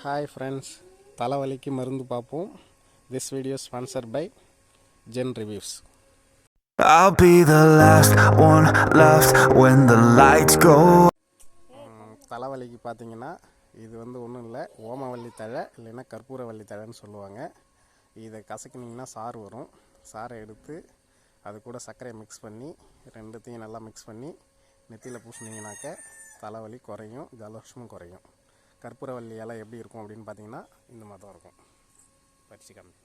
Hi friends தலைவலிக்கு மருந்து பார்ப்போம். This video sponsor by Zen reviews I'll be the last one left when the lights go. தலைவலிக்கு பார்த்தீங்கன்னா இது வந்து ஒன்றும் இல்லை. ஓமவல்லி தழை இல்லைன்னா கற்பூரவல்லி தழைன்னு சொல்லுவாங்க. இதை கசக்கினீங்கன்னா சாறு வரும். சாறை எடுத்து அது கூட சர்க்கரையை மிக்ஸ் பண்ணி ரெண்டுத்தையும் நல்லா மிக்ஸ் பண்ணி நெத்தியில் பூசினீங்கனாக்க தலைவலி குறையும் ஜலதோஷமும் குறையும். கற்பூரவல்லி இலை எப்படி இருக்கும் அப்படின்னு பார்த்தீங்கன்னா இந்த மாதிரி தான் இருக்கும். பறிச்சு கம்மி.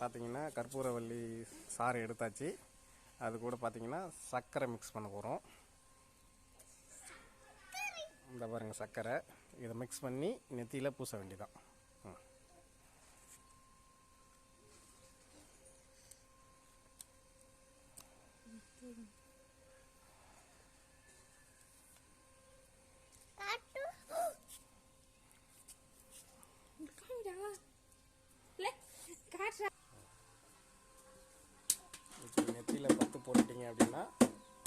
பார்த்தீங்கன்னா கற்பூரவல்லி சாறு எடுத்தாச்சு. அது கூட பார்த்தீங்கன்னா சர்க்கரை மிக்ஸ் பண்ண போகிறோம் இந்த பாருங்கள் சர்க்கரை. இதை மிக்ஸ் பண்ணி நெத்தியில் பூச வேண்டியதான் நெத்தியில் பத்து போட்டுட்டீங்க அப்படின்னா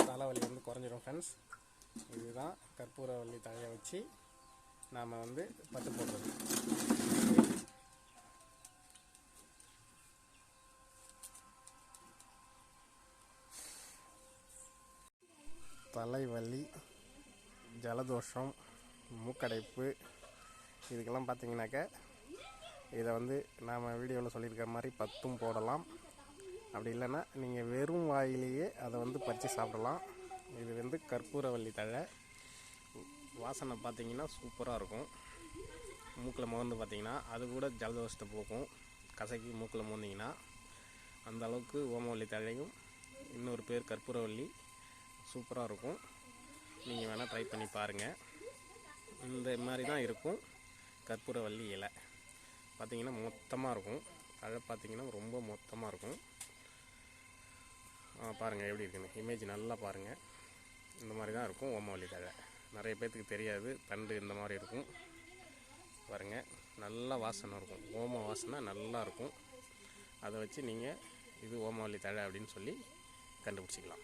தலைவலி வந்து குறைஞ்சிரும் ஃப்ரெண்ட்ஸ் இதுதான் கற்பூரவல்லி தழையை வச்சு நாம் வந்து பத்து போடுறது. தலைவலி ஜலதோஷம் மூக்கடைப்பு இதுக்கெல்லாம் பார்த்தீங்கன்னாக்க இதை வந்து நாம் வீடியோவில் சொல்லியிருக்கிற மாதிரி பத்தும் போடலாம். அப்படி இல்லைன்னா நீங்கள் வெறும் வாயிலேயே அதை வந்து பறித்து சாப்பிடலாம். இது வந்து கற்பூரவல்லி தழை. வாசனை பார்த்தீங்கன்னா சூப்பராக இருக்கும். மூக்கில் முகந்து பார்த்தீங்கன்னா அது கூட ஜலதோஷத்தை போக்கும். கசக்கி மூக்கில் முகந்தீங்கன்னா அந்த அளவுக்கு ஓமவல்லி தழையும் இன்னொரு பேர் கற்பூரவல்லி சூப்பராக இருக்கும். நீங்கள் வேணால் ட்ரை பண்ணி பாருங்கள் இந்த மாதிரி தான் இருக்கும். கற்பூரவல்லி இலை. பார்த்தீங்கன்னா மொத்தமாக இருக்கும். தழை பார்த்திங்கன்னா ரொம்ப மொத்தமாக இருக்கும். பாருங்கள் எப்படி இருக்குன்னு. இமேஜ் நல்லா பாருங்கள் இந்த மாதிரி தான் இருக்கும் ஓமவல்லி தழை. நிறைய பேர்த்துக்கு தெரியாது. தண்டு இந்த மாதிரி இருக்கும். பாருங்கள் நல்லா வாசனை இருக்கும். ஓம வாசனை நல்லா இருக்கும். அதை வச்சு நீங்கள் இது ஓமவல்லி தழை அப்படின்னு சொல்லி கண்டுபிடிச்சிக்கலாம்.